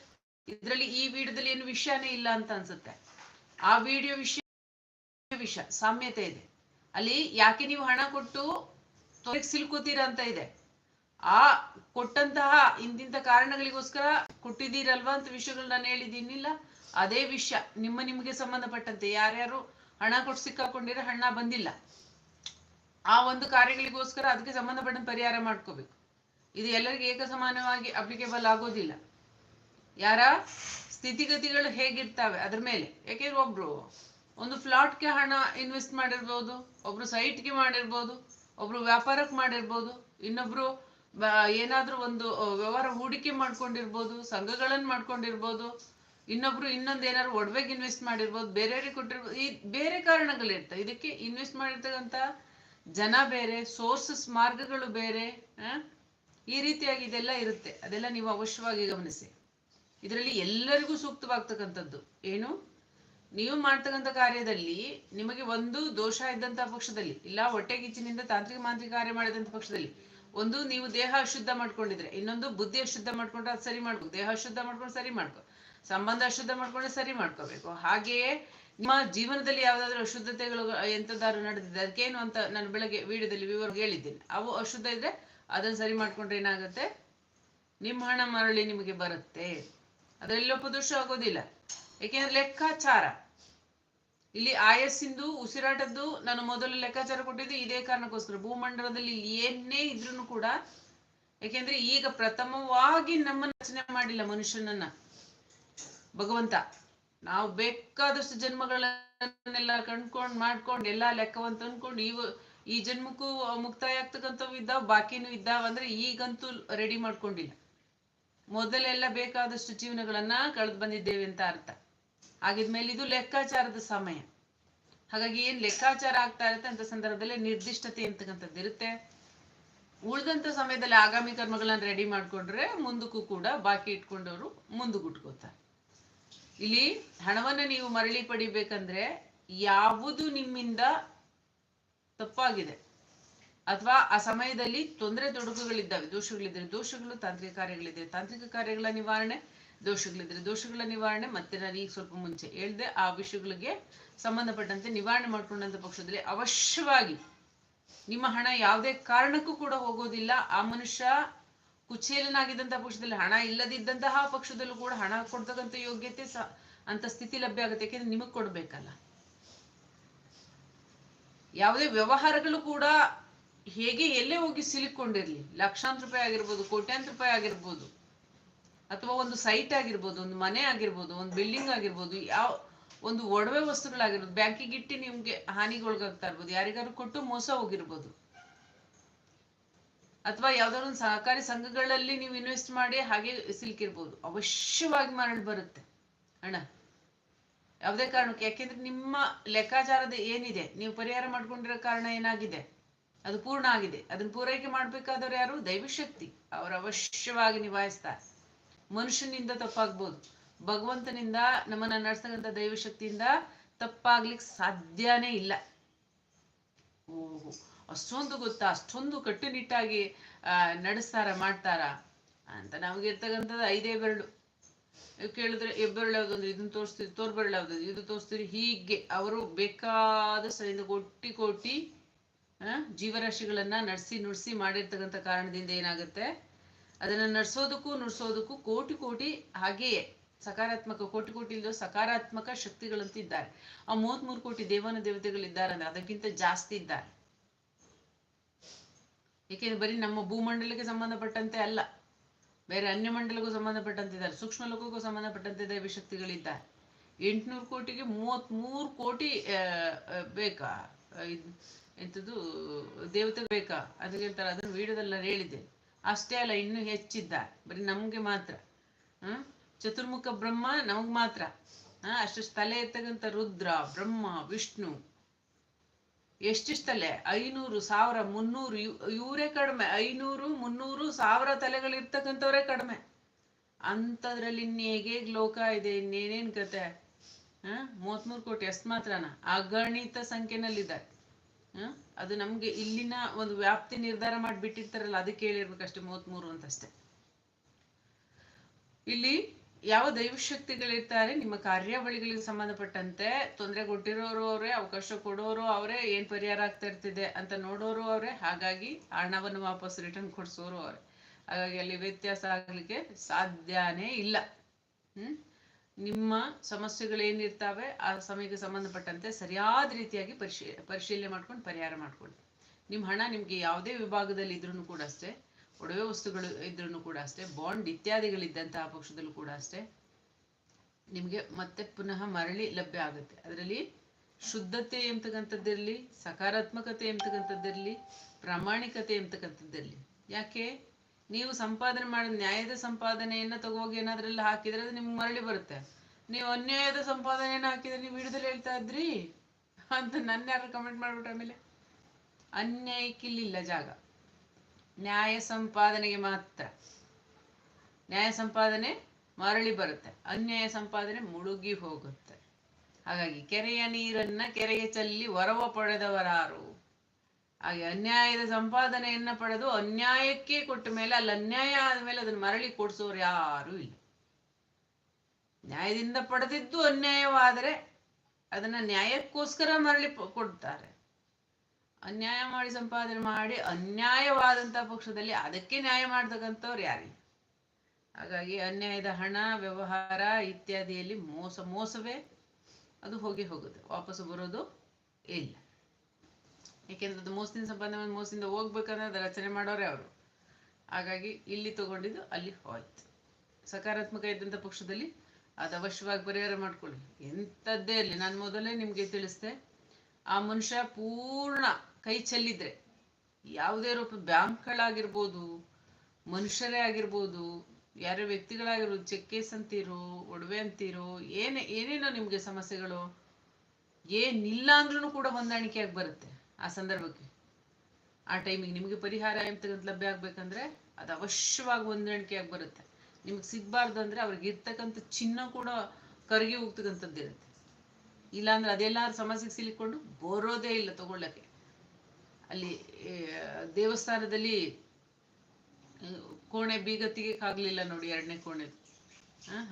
ಇದ್ರಲ್ಲಿ ಈ ವಿಡಿಯೋದಲ್ಲಿ ಏನು ವಿಷಯನೇ ಇಲ್ಲ ಅಂತ ಅನ್ಸುತ್ತೆ. ಆ ವಿಡಿಯೋ ವಿಷಯ ವಿಷಯ ಸಾಮ್ಯತೆ ಇದೆ. ಅಲ್ಲಿ ಯಾಕೆ ನೀವು ಹಣ ಕೊಟ್ಟು ತೊರೆಗೆ ಸಿಲ್ಕೋತೀರಾ ಅಂತ ಇದೆ. ಆ ಕೊಟ್ಟಂತಹ ಇಂತಿಂತ ಕಾರಣಗಳಿಗೋಸ್ಕರ ಕೊಟ್ಟಿದ್ದೀರಲ್ವಾ ಅಂತ ವಿಷಯಗಳು ನಾನು ಹೇಳಿದ್ದೀನಿಲ್ಲ ಅದೇ ವಿಷಯ, ನಿಮ್ಮ ನಿಮಗೆ ಸಂಬಂಧಪಟ್ಟಂತೆ ಯಾರ್ಯಾರು ಹಣ ಕೊಟ್ಟು ಸಿಕ್ಕಾಕೊಂಡಿರೋ ಹಣ ಬಂದಿಲ್ಲ. ಆ ಒಂದು ಕಾರ್ಯಗಳಿಗೋಸ್ಕರ ಅದಕ್ಕೆ ಸಂಬಂಧಪಟ್ಟಂತ ಪರಿಹಾರ ಮಾಡ್ಕೋಬೇಕು. ಇದು ಎಲ್ಲರಿಗೂ ಏಕಸಮಾನವಾಗಿ ಅಪ್ಲಿಕೇಬಲ್ ಆಗೋದಿಲ್ಲ. ಯಾರ? ಸ್ಥಿತಿಗತಿಗಳು ಹೇಗಿರ್ತಾವೆ ಅದ್ರ ಮೇಲೆ. ಯಾಕೆಂದ್ರೆ ಒಬ್ರು ಒಂದು ಫ್ಲಾಟ್ಗೆ ಹಣ ಇನ್ವೆಸ್ಟ್ ಮಾಡಿರ್ಬೋದು, ಒಬ್ರು ಸೈಟ್ಗೆ ಮಾಡಿರ್ಬೋದು, ಒಬ್ರು ವ್ಯಾಪಾರಕ್ಕೆ ಮಾಡಿರ್ಬೋದು, ಇನ್ನೊಬ್ರು ಏನಾದ್ರೂ ಒಂದು ವ್ಯವಹಾರ ಹೂಡಿಕೆ ಮಾಡ್ಕೊಂಡಿರ್ಬೋದು ಸಂಘಗಳನ್ನ ಮಾಡ್ಕೊಂಡಿರ್ಬೋದು, ಇನ್ನೊಬ್ರು ಇನ್ನೊಂದು ಏನಾದ್ರು ಒಡವೆಗೆ ಇನ್ವೆಸ್ಟ್ ಮಾಡಿರ್ಬೋದು, ಬೇರೆಯವ್ರಿಗೆ ಕೊಟ್ಟಿರ್ಬೋದು, ಈ ಬೇರೆ ಕಾರಣಗಳಿರ್ತವೆ ಇದಕ್ಕೆ ಇನ್ವೆಸ್ಟ್ ಮಾಡಿರ್ತಕ್ಕಂಥ ಜನ ಬೇರೆ, ಸೋರ್ಸಸ್, ಮಾರ್ಗಗಳು ಬೇರೆ? ಈ ರೀತಿಯಾಗಿ ಇದೆಲ್ಲ ಇರುತ್ತೆ. ಅದೆಲ್ಲ ನೀವು ಅವಶ್ಯವಾಗಿ ಗಮನಿಸಿ. ಇದರಲ್ಲಿ ಎಲ್ಲರಿಗೂ ಸೂಕ್ತವಾಗ್ತಕ್ಕಂಥದ್ದು. ಏನು? ನೀವು ಮಾಡ್ತಕ್ಕಂಥ ಕಾರ್ಯದಲ್ಲಿ ನಿಮಗೆ ಒಂದು ದೋಷ ಇದ್ದಂತಹ ಪಕ್ಷದಲ್ಲಿ, ಇಲ್ಲ ಹೊಟ್ಟೆ ಕಿಚ್ಚಿನಿಂದ ತಾಂತ್ರಿಕ ಮಾಂತ್ರಿಕ ಕಾರ್ಯ ಮಾಡಿದಂಥ ಪಕ್ಷದಲ್ಲಿ, ಒಂದು ನೀವು ದೇಹ ಅಶುದ್ಧ ಮಾಡ್ಕೊಂಡಿದ್ರೆ, ಇನ್ನೊಂದು ಬುದ್ಧಿ ಅಶುದ್ಧ ಮಾಡ್ಕೊಂಡ್ರೆ ಅದು ಸರಿ ಮಾಡ್ಬೇಕು ದೇಹ ಅಶುದ್ಧ ಮಾಡ್ಕೊಂಡು ಸರಿ ಮಾಡ್ಕೊ, ಸಂಬಂಧ ಅಶುದ್ಧ ಮಾಡ್ಕೊಂಡ್ರೆ ಸರಿ ಮಾಡ್ಕೋಬೇಕು. ಹಾಗೆಯೇ ನಿಮ್ಮ ಜೀವನದಲ್ಲಿ ಯಾವುದಾದ್ರೂ ಅಶುದ್ಧತೆಗಳು ಎಂತದಾದ್ರು ನಡೆದಿದೆ, ಅದಕ್ಕೇನು ಅಂತ ನಾನು ಬೆಳಗ್ಗೆ ವಿಡಿಯೋದಲ್ಲಿ ವಿವರ ಹೇಳಿದ್ದೀನಿ. ಅವು ಅಶುದ್ಧ ಇದ್ರೆ ಅದನ್ನ ಸರಿ ಮಾಡ್ಕೊಂಡ್ರೆ ಏನಾಗುತ್ತೆ? ನಿಮ್ಮ ಹಣ ಮರಳಿ ನಿಮಗೆ ಬರುತ್ತೆ. ಅದರಲ್ಲಿ ಲೋಪದೋಷ ಆಗೋದಿಲ್ಲ. ಏಕೆಂದ್ರೆ ಲೆಕ್ಕಾಚಾರ. ಇಲ್ಲಿ ಆಯಸ್ಸಿಂದು, ಉಸಿರಾಟದ್ದು ನಾನು ಮೊದಲು ಲೆಕ್ಕಾಚಾರ ಕೊಟ್ಟಿದ್ದು ಇದೇ ಕಾರಣಕ್ಕೋಸ್ಕರ. ಭೂಮಂಡಲದಲ್ಲಿ ಏನೇ ಇದ್ರೂ ಕೂಡ ಯಾಕೆಂದ್ರೆ ಈಗ ಪ್ರಥಮವಾಗಿ ನಮ್ಮನ್ನ ರಚನೆ ಮಾಡಿಲ್ಲ ಮನುಷ್ಯನನ್ನ. ಭಗವಂತ, ನಾವು ಬೇಕಾದಷ್ಟು ಜನ್ಮಗಳನ್ನೆಲ್ಲ ಕಂಡ್ಕೊಂಡ್ ಮಾಡ್ಕೊಂಡ್, ಎಲ್ಲಾ ಲೆಕ್ಕವಂತ ಅನ್ಕೊಂಡು, ಇವ ಈ ಜನ್ಮಕ್ಕೂ ಮುಕ್ತಾಯ ಆಗ್ತಕ್ಕಂಥವು ಇದ್ದಾವ, ಬಾಕಿನೂ ಇದ್ದಾವ ಅಂದ್ರೆ ಈಗಂತೂ ರೆಡಿ ಮಾಡ್ಕೊಂಡಿಲ್ಲ. ಮೊದಲೆಲ್ಲ ಬೇಕಾದಷ್ಟು ಜೀವನಗಳನ್ನ ಕಳೆದು ಬಂದಿದ್ದೇವೆ ಅಂತ ಅರ್ಥ. ಹಾಗಿದ್ಮೇಲೆ ಇದು ಲೆಕ್ಕಾಚಾರದ ಸಮಯ. ಹಾಗಾಗಿ ಏನ್ ಲೆಕ್ಕಾಚಾರ ಆಗ್ತಾ ಇರುತ್ತೆ ಅಂತ ಸಂದರ್ಭದಲ್ಲಿ ನಿರ್ದಿಷ್ಟತೆ ಅಂತಕ್ಕಂಥದ್ದು ಇರುತ್ತೆ. ಉಳಿದಂತ ಸಮಯದಲ್ಲಿ ಆಗಾಮಿ ಕರ್ಮಗಳನ್ನ ರೆಡಿ ಮಾಡ್ಕೊಂಡ್ರೆ ಮುಂದಕ್ಕೂ ಕೂಡ ಬಾಕಿ ಇಟ್ಕೊಂಡವರು ಮುಂದಕ್ಕುಟ್ಕೋತಾರೆ ಇಲ್ಲಿ ಹಣವನ್ನ ನೀವು ಮರಳಿ ಪಡಿಬೇಕಂದ್ರೆ ಯಾವುದು ನಿಮ್ಮಿಂದ ತಪ್ಪಾಗಿದೆ. ಅಥವಾ ಆ ಸಮಯದಲ್ಲಿ ತೊಂದರೆ ತೊಡಕುಗಳಿದ್ದಾವೆ. ದೋಷಗಳಿದ್ರೆ ದೋಷಗಳು, ತಾಂತ್ರಿಕ ಕಾರ್ಯಗಳಿದ್ರೆ ತಾಂತ್ರಿಕ ಕಾರ್ಯಗಳ ನಿವಾರಣೆ, ದೋಷಗಳಿದ್ರೆ ದೋಷಗಳ ನಿವಾರಣೆ. ಮತ್ತೆ ನಾನು ಈಗ ಸ್ವಲ್ಪ ಮುಂಚೆ ಹೇಳ್ದೆ, ಆ ವಿಷಯಗಳಿಗೆ ಸಂಬಂಧಪಟ್ಟಂತೆ ನಿವಾರಣೆ ಮಾಡ್ಕೊಂಡಂತ ಪಕ್ಷದಲ್ಲಿ ಅವಶ್ಯವಾಗಿ ನಿಮ್ಮ ಹಣ ಯಾವುದೇ ಕಾರಣಕ್ಕೂ ಕೂಡ ಹೋಗೋದಿಲ್ಲ. ಆ ಮನುಷ್ಯ ಕುಚೇಲನಾಗಿದ್ದಂತಹ ಪಕ್ಷದಲ್ಲಿ ಹಣ ಇಲ್ಲದಿದ್ದಂತಹ ಪಕ್ಷದಲ್ಲೂ ಕೂಡ ಹಣ ಕೊಡ್ತಕ್ಕಂಥ ಯೋಗ್ಯತೆ ಸ, ಅಂತ ಸ್ಥಿತಿ ಲಭ್ಯ ಆಗುತ್ತೆ. ಯಾಕೆಂದ್ರೆ ನಿಮಗ್ ಕೊಡ್ಬೇಕಲ್ಲ. ಯಾವುದೇ ವ್ಯವಹಾರಗಳು ಕೂಡ ಹೇಗೆ ಎಲ್ಲೇ ಹೋಗಿ ಸಿಲುಕೊಂಡಿರ್ಲಿ? ಲಕ್ಷಾಂತರ ರೂಪಾಯಿ ಆಗಿರ್ಬೋದು, ಕೋಟ್ಯಾಂತರ ರೂಪಾಯಿ ಆಗಿರ್ಬೋದು, ಅಥವಾ ಒಂದು ಸೈಟ್ ಆಗಿರ್ಬೋದು, ಒಂದು ಮನೆ ಆಗಿರ್ಬೋದು, ಒಂದು ಬಿಲ್ಡಿಂಗ್ ಆಗಿರ್ಬೋದು, ಯಾವ ಒಂದು ಒಡವೆ ವಸ್ತುಗಳಾಗಿರ್ಬೋದು, ಬ್ಯಾಂಕಿಗೆ ಇಟ್ಟು ನಿಮ್ಗೆ ಹಾನಿಗೊಳಗಾಗ್ತಾ ಇರ್ಬೋದು, ಯಾರಿಗಾದ್ರು ಕೊಟ್ಟು ಮೋಸ ಹೋಗಿರ್ಬೋದು. ಅಥವಾ ಯಾವ್ದಾದ್ರು ಒಂದು ಸಹಕಾರಿ ಸಂಘಗಳಲ್ಲಿ ನೀವು ಇನ್ವೆಸ್ಟ್ ಮಾಡಿ ಹಾಗೆ ಸಿಲ್ಕಿರ್ಬೋದು. ಅವಶ್ಯವಾಗಿ ಮರಳಿ ಬರುತ್ತೆ. ಹಣ ಯಾವುದೇ ಕಾರಣಕ್ಕೆ, ಯಾಕೆಂದ್ರೆ ನಿಮ್ಮ ಲೆಕ್ಕಾಚಾರದ ಏನಿದೆ, ನೀವು ಪರಿಹಾರ ಮಾಡ್ಕೊಂಡಿರೋ ಕಾರಣ ಏನಾಗಿದೆ? ಅದು ಪೂರ್ಣ ಆಗಿದೆ. ಅದನ್ನು ಪೂರೈಕೆ ಮಾಡ್ಬೇಕಾದವ್ರು ಯಾರು? ದೈವಶಕ್ತಿ. ಅವರು ಅವಶ್ಯವಾಗಿ ನಿಭಾಯಿಸ್ತಾರೆ. ಮನುಷ್ಯನಿಂದ ತಪ್ಪಾಗ್ಬೋದು. ಭಗವಂತನಿಂದ ನಮ್ಮನ್ನ ನಡೆಸ್ತಕ್ಕಂಥ ದೈವಶಕ್ತಿಯಿಂದ ತಪ್ಪಾಗ್ಲಿಕ್ಕೆ ಸಾಧ್ಯನೇ ಇಲ್ಲ. ಓಹೋ. ಅಷ್ಟೊಂದು ಗೊತ್ತಾ? ಅಷ್ಟೊಂದು ಕಟ್ಟುನಿಟ್ಟಾಗಿ ನಡೆಸ್ತಾರ ಮಾಡ್ತಾರ? ಅಂತ ನಮಗಿರ್ತಕ್ಕಂಥದ್ದು ಐದೇ ಬೆರಳು. ಕೇಳಿದ್ರೆ ಹೆಬ್ಬೆರಳು ಯಾವ್ದಂದ್ರೆ ಇದನ್ನ ತೋರಿಸ್ತೀರಿ ತೋರ್ಬೆರಳು ಯಾವ್ದು ಇದು ತೋರಿಸ್ತೀರಿ ಹೀಗೆ. ಅವರು ಬೇಕಾದಷ್ಟು ಕೋಟಿ ಕೋಟಿ ಆ, ಜೀವರಾಶಿಗಳನ್ನ ನಡೆಸಿ ನುಡ್ಸಿ ಮಾಡಿರ್ತಕ್ಕಂಥ ಕಾರಣದಿಂದ ಏನಾಗುತ್ತೆ? ಅದನ್ನ ನಡ್ಸೋದಕ್ಕೂ ನುಡ್ಸೋದಕ್ಕೂ ಕೋಟಿ ಕೋಟಿ ಹಾಗೆಯೇ ಸಕಾರಾತ್ಮಕ ಕೋಟಿ ಕೋಟಿ ಇಲ್ಲದ ಸಕಾರಾತ್ಮಕ ಶಕ್ತಿಗಳಂತ ಇದ್ದಾರೆ ಆ ಮೂವತ್ಮೂರು ಕೋಟಿ ದೇವನ ದೇವತೆಗಳಿದ್ದಾರೆ ಇದ್ದಾರಂದ್ರೆ ಅದಕ್ಕಿಂತ ಜಾಸ್ತಿ ಇದ್ದಾರೆ. ಏಕೆಂದ್ರೆ ಬರೀ ನಮ್ಮ ಭೂಮಂಡಲಕ್ಕೆ ಸಂಬಂಧಪಟ್ಟಂತೆ ಅಲ್ಲ ಬೇರೆ ಅನ್ಯ ಮಂಡಲಕ್ಕೂ ಸಂಬಂಧಪಟ್ಟಂತೆ ಇದ್ದಾರೆ ಸೂಕ್ಷ್ಮ ಲೋಕಕ್ಕೂ ಸಂಬಂಧಪಟ್ಟಂತೆ ದೈವ ಎಂಟುನೂರು ಕೋಟಿಗೆ ಮೂವತ್ಮೂರು ಕೋಟಿ ಆ, ಆ, ಬೇಕಾ? ಎಂಥದ್ದು ದೇವತೆ ಬೇಕಾ? ಅದಕ್ಕೆ ಹೇಳ್ತಾರೆ, ಅದನ್ನು ವಿಡಿಯೋದಲ್ಲಿ ನಾನು ಅಷ್ಟೇ ಅಲ್ಲ, ಇನ್ನೂ ಹೆಚ್ಚಿದ್ದ. ಬರೀ ನಮ್ಗೆ ಮಾತ್ರ. ಚತುರ್ಮುಖ ಬ್ರಹ್ಮ ನಮಗೆ ಮಾತ್ರ. ಹಾ? ಅಷ್ಟು ತಲೆ ಇರ್ತಕ್ಕಂಥ ರುದ್ರ, ಬ್ರಹ್ಮ, ವಿಷ್ಣು. ಎಷ್ಟಿಷ್ಟು ತಲೆ? ಐನೂರು, ಸಾವಿರ, ಮುನ್ನೂರು ಇವ್- ಇವರೇ ಕಡಿಮೆ. ಐನೂರು, ಮುನ್ನೂರು, ಸಾವಿರ ತಲೆಗಳಿರ್ತಕ್ಕಂಥವ್ರೇ ಕಡಿಮೆ. ಅಂಥದ್ರಲ್ಲಿ ಇನ್ನು ಹೇಗೆ ಲೋಕ ಇದೆ, ಇನ್ನೇನೇನ್ ಕತೆ? ಹಾ? ಮೂವತ್ಮೂರು ಕೋಟಿ ಅಷ್ಟು ಮಾತ್ರನ? ಅಗಣಿತ ಸಂಖ್ಯೆನಲ್ಲಿದ್ದಾರೆ. ಅದು ನಮ್ಗೆ ಇಲ್ಲಿನ ಒಂದು ವ್ಯಾಪ್ತಿ ನಿರ್ಧಾರ ಮಾಡಿಬಿಟ್ಟಿರ್ತಾರಲ್ಲ ಅದಕ್ಕೆ ಹೇಳಿರ್ಬೇಕಷ್ಟೇ ಮೂವತ್ಮೂರು ಅಂತಷ್ಟೇ ಇಲ್ಲಿ ಯಾವ ದೈವಶಕ್ತಿಗಳಿರ್ತಾರೆ, ನಿಮ್ಮ ಕಾರ್ಯಾವಳಿಗಳಿಗೆ ಸಂಬಂಧಪಟ್ಟಂತೆ ತೊಂದರೆ ಕೊಟ್ಟಿರೋರು ಅವರೇ ಅವಕಾಶ ಕೊಡೋರು ಅವರೇ, ಏನ್ ಪರಿಹಾರ ಆಗ್ತಾ ಇರ್ತಿದೆ ಅಂತ ನೋಡೋರು ಅವರೇ, ಹಾಗಾಗಿ ಹಣವನ್ನು ವಾಪಸ್ ರಿಟರ್ನ್ ಕೊಡ್ಸೋರು ಅವರೇ. ಹಾಗಾಗಿ ಅಲ್ಲಿ ವ್ಯತ್ಯಾಸ ಆಗ್ಲಿಕ್ಕೆ ಸಾಧ್ಯನೇ ಇಲ್ಲ. ಹ್ಮ್? ನಿಮ್ಮ ಸಮಸ್ಯೆಗಳೇನಿರ್ತಾವೆ, ಆ ಸಮಯಕ್ಕೆ ಸಂಬಂಧಪಟ್ಟಂತೆ ಸರಿಯಾದ ರೀತಿಯಾಗಿ ಪರಿಶೀ, ಪರಿಶೀಲನೆ ಮಾಡ್ಕೊಂಡು ಪರಿಹಾರ ಮಾಡ್ಕೊಳ್ಳಿ. ನಿಮ್ಮ ಹಣ ನಿಮಗೆ ಯಾವುದೇ ವಿಭಾಗದಲ್ಲಿ ಇದ್ರೂ ಕೂಡ ಅಷ್ಟೇ, ಒಡವೆ ವಸ್ತುಗಳು ಇದ್ರೂ ಕೂಡ ಅಷ್ಟೇ, ಬಾಂಡ್ ಇತ್ಯಾದಿಗಳಿದ್ದಂತಹ ಪಕ್ಷದಲ್ಲೂ ಕೂಡ ಅಷ್ಟೇ, ನಿಮಗೆ ಮತ್ತೆ ಪುನಃ ಮರಳಿ ಲಭ್ಯ ಆಗುತ್ತೆ. ಅದರಲ್ಲಿ ಶುದ್ಧತೆ ಎಂಬತಕ್ಕಂಥದ್ದಿರಲಿ ಸಕಾರಾತ್ಮಕತೆ ಎಂಬತಕ್ಕಂಥದ್ದಿರಲಿ ಪ್ರಾಮಾಣಿಕತೆ ಎಂಬತಕ್ಕಂಥದ್ದಿರಲಿ ಯಾಕೆ? ನೀವು ಸಂಪಾದನೆ ಮಾಡಿದ ನ್ಯಾಯದ ಸಂಪಾದನೆಯನ್ನ ತಗೋಗಿ ಏನಾದ್ರಲ್ಲಿ ಹಾಕಿದ್ರೆ ಅದು ನಿಮ್ಗೆ ಮರಳಿ ಬರುತ್ತೆ. ನೀವು ಅನ್ಯಾಯದ ಸಂಪಾದನೆಯನ್ನ ಹಾಕಿದ್ರೆ ನೀವು ಹಿಡಿದಲ್ಲಿ ಹೇಳ್ತಾ ಇದ್ರಿ? ಅಂತ ನನ್ನ ಯಾರು ಕಮೆಂಟ್ ಮಾಡ್ಬಿಟ್ಟ ಆಮೇಲೆ? ಅನ್ಯಾಯಕ್ಕಿಲ್ಲ ಜಾಗ. ನ್ಯಾಯ ಸಂಪಾದನೆಗೆ ಮಾತ್ರ. ನ್ಯಾಯ ಸಂಪಾದನೆ ಮರಳಿ ಬರುತ್ತೆ. ಅನ್ಯಾಯ ಸಂಪಾದನೆ ಮುಳುಗಿ ಹೋಗುತ್ತೆ. ಹಾಗಾಗಿ ಕೆರೆಯ ನೀರನ್ನ ಕೆರೆಗೆ ಚಲ್ಲಿ ವರವ ಪಡೆದವರಾರು. ಹಾಗೆ ಅನ್ಯಾಯದ ಸಂಪಾದನೆಯನ್ನ ಪಡೆದು ಅನ್ಯಾಯಕ್ಕೆ ಕೊಟ್ಟ ಮೇಲೆ ಅಲ್ಲಿ ಅನ್ಯಾಯ ಆದ್ಮೇಲೆ ಅದನ್ನ ಮರಳಿ ಕೊಡ್ಸೋರು ಯಾರು ಇಲ್ಲ. ನ್ಯಾಯದಿಂದ ಪಡೆದಿದ್ದು ಅನ್ಯಾಯವಾದರೆ ಅದನ್ನ ನ್ಯಾಯಕ್ಕೋಸ್ಕರ ಮರಳಿ ಕೊಡ್ತಾರೆ. ಅನ್ಯಾಯ ಮಾಡಿ ಸಂಪಾದನೆ ಮಾಡಿ ಅನ್ಯಾಯವಾದಂತ ಪಕ್ಷದಲ್ಲಿ ಅದಕ್ಕೆ ನ್ಯಾಯ ಮಾಡ್ತಕ್ಕಂಥವ್ರು ಯಾರಿಲ್ಲ. ಹಾಗಾಗಿ ಅನ್ಯಾಯದ ಹಣ, ವ್ಯವಹಾರ ಇತ್ಯಾದಿಯಲ್ಲಿ ಮೋಸ, ಮೋಸವೇ ಅದು ಹೋಗಿ ಹೋಗುತ್ತೆ. ವಾಪಸ್ ಬರೋದು ಇಲ್ಲ. ಯಾಕೆಂದ್ರೆ ಅದು ಮೋಸದಿಂದ ಸಂಪಾದನೆ ಮಾಡಿ ಮೋಸದಿಂದ ಹೋಗ್ಬೇಕಂದ್ರೆ ಅದು ರಚನೆ ಮಾಡೋರೇ ಅವರು ಹಾಗಾಗಿ ಇಲ್ಲಿ ತಗೊಂಡಿದ್ದು ಅಲ್ಲಿ ಹೋಯ್ತು. ಸಕಾರಾತ್ಮಕ ಇದ್ದಂಥ ಪಕ್ಷದಲ್ಲಿ ಅದು ಅವಶ್ಯವಾಗಿ ಪರಿಹಾರ ಮಾಡ್ಕೊಳ್ಳಿ. ಎಂಥದ್ದೇ ಇರಲಿ. ನಾನು ಮೊದಲೇ ನಿಮಗೆ ತಿಳಿಸ್ದೆ, ಆ ಮನುಷ್ಯ ಪೂರ್ಣ ಕೈ ಚೆಲ್ಲಿದ್ರೆ, ಯಾವುದೇ ರೂಪ, ಬ್ಯಾಂಕ್ಗಳಾಗಿರ್ಬೋದು, ಮನುಷ್ಯರೇ ಆಗಿರ್ಬೋದು, ಯಾರೋ ವ್ಯಕ್ತಿಗಳಾಗಿರೋ ಚೆಕ್ಕೇಸ್ ಅಂತೀರೋ, ಒಡವೆ ಅಂತೀರೋ, ಏನೇ, ಏನೇನೋ ನಿಮಗೆ ಸಮಸ್ಯೆಗಳು, ಏನಿಲ್ಲ ಅಂದ್ರೂ ಕೂಡ ಹೊಂದಾಣಿಕೆಯಾಗಿ ಬರುತ್ತೆ. ಆ ಸಂದರ್ಭಕ್ಕೆ. ಆ ಟೈಮಿಗೆ ನಿಮಗೆ ಪರಿಹಾರ ಎಂತಕ್ಕಂಥ ಲಭ್ಯ ಆಗ್ಬೇಕಂದ್ರೆ ಅದು ಅವಶ್ಯವಾಗಿ ಹೊಂದಾಣಿಕೆಯಾಗಿ ಬರುತ್ತೆ. ನಿಮಗೆ ಸಿಗಬಾರ್ದು ಅಂದ್ರೆ ಅವ್ರಿಗೆ ಇರ್ತಕ್ಕಂಥ ಚಿನ್ನ ಕೂಡ ಕರಗಿ ಹೋಗ್ತಕ್ಕಂಥದ್ದು ಇರುತ್ತೆ. ಇಲ್ಲಾಂದ್ರೆ ಅದೆಲ್ಲಾರು ಸಮಸ್ಯೆಗೆ ಸಿಲಿಕೊಂಡು ಬರೋದೇ ಇಲ್ಲ ತಗೊಳ್ಳಕ್ಕೆ. ಅಲ್ಲಿ ದೇವಸ್ಥಾನದಲ್ಲಿ ಕೋಣೆ ಬೀಗತ್ತಿಗೆ ಆಗ್ಲಿಲ್ಲ ನೋಡಿ ಎರಡನೇ ಕೋಣೆ